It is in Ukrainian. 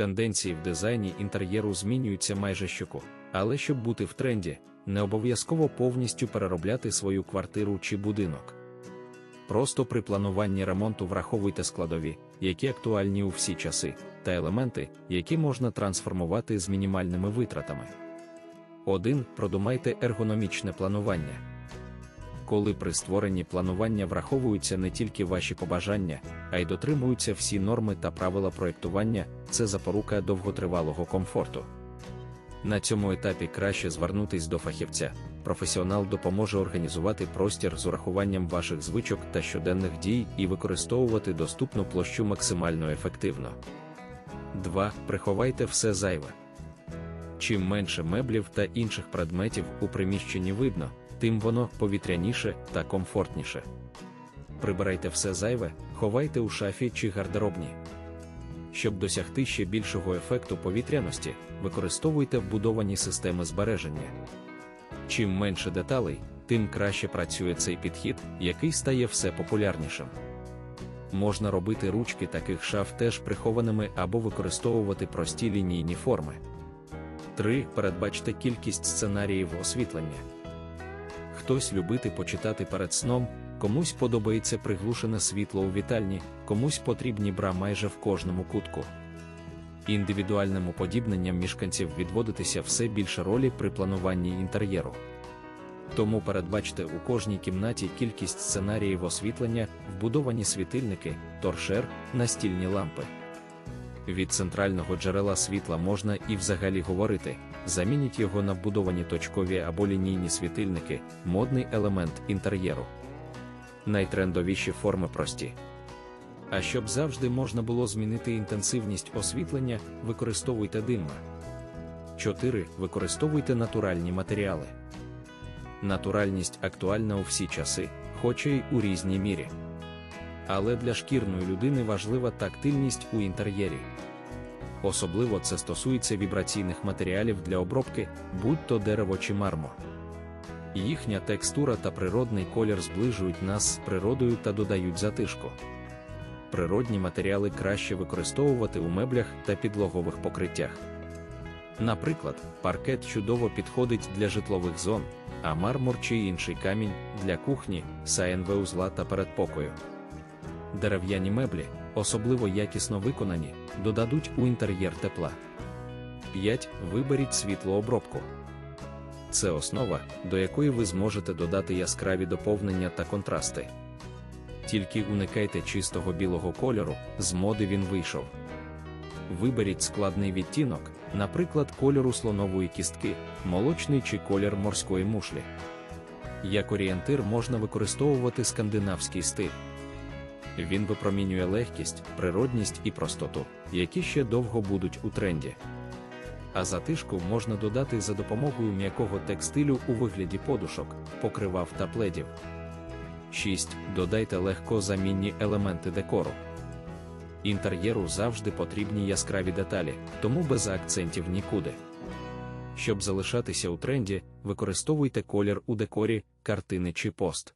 Тенденції в дизайні інтер'єру змінюються майже щоку, але щоб бути в тренді, не обов'язково повністю переробляти свою квартиру чи будинок. Просто при плануванні ремонту враховуйте складові, які актуальні у всі часи, та елементи, які можна трансформувати з мінімальними витратами. 1. Продумайте ергономічне планування. Коли при створенні планування враховуються не тільки ваші побажання, а й дотримуються всі норми та правила проєктування, це запорука довготривалого комфорту. На цьому етапі краще звернутись до фахівця. Професіонал допоможе організувати простір з урахуванням ваших звичок та щоденних дій і використовувати доступну площу максимально ефективно. 2. Приховайте все зайве. Чим менше меблів та інших предметів у приміщенні видно, тим воно повітряніше та комфортніше. Прибирайте все зайве, ховайте у шафі чи гардеробні. Щоб досягти ще більшого ефекту повітряності, використовуйте вбудовані системи збереження. Чим менше деталей, тим краще працює цей підхід, який стає все популярнішим. Можна робити ручки таких шаф теж прихованими або використовувати прості лінійні форми. 3. Передбачте кількість сценаріїв освітлення. Хтось любити почитати перед сном, комусь подобається приглушене світло у вітальні, комусь потрібні бра майже в кожному кутку. Індивідуальним уподібненням мішканців відводитися все більше ролі при плануванні інтер'єру. Тому передбачте у кожній кімнаті кількість сценаріїв освітлення, вбудовані світильники, торшер, настільні лампи. Від центрального джерела світла можна і взагалі говорити, замініть його на вбудовані точкові або лінійні світильники, модний елемент інтер'єру. Найтрендовіші форми прості. А щоб завжди можна було змінити інтенсивність освітлення, використовуйте димма. 4. Використовуйте натуральні матеріали. Натуральність актуальна у всі часи, хоча й у різній мірі. Але для шкірної людини важлива тактильність у інтер'єрі. Особливо це стосується вібраційних матеріалів для обробки, будь то дерево чи мармур. Їхня текстура та природний колір зближують нас з природою та додають затишку. Природні матеріали краще використовувати у меблях та підлогових покриттях. Наприклад, паркет чудово підходить для житлових зон, а мармур чи інший камінь для кухні, СНВ-узла та передпокою. Дерев'яні меблі, особливо якісно виконані, додадуть у інтер'єр тепла. 5. Виберіть світлообробку. Це основа, до якої ви зможете додати яскраві доповнення та контрасти. Тільки уникайте чистого білого кольору, з моди він вийшов. Виберіть складний відтінок, наприклад, кольору слонової кістки, молочний чи колір морської мушлі. Як орієнтир можна використовувати скандинавський стиль. Він випромінює легкість, природність і простоту, які ще довго будуть у тренді. А затишку можна додати за допомогою м'якого текстилю у вигляді подушок, покривав та пледів. 6. Додайте легко замінні елементи декору. Інтер'єру завжди потрібні яскраві деталі, тому без акцентів нікуди. Щоб залишатися у тренді, використовуйте колір у декорі, картини чи пост.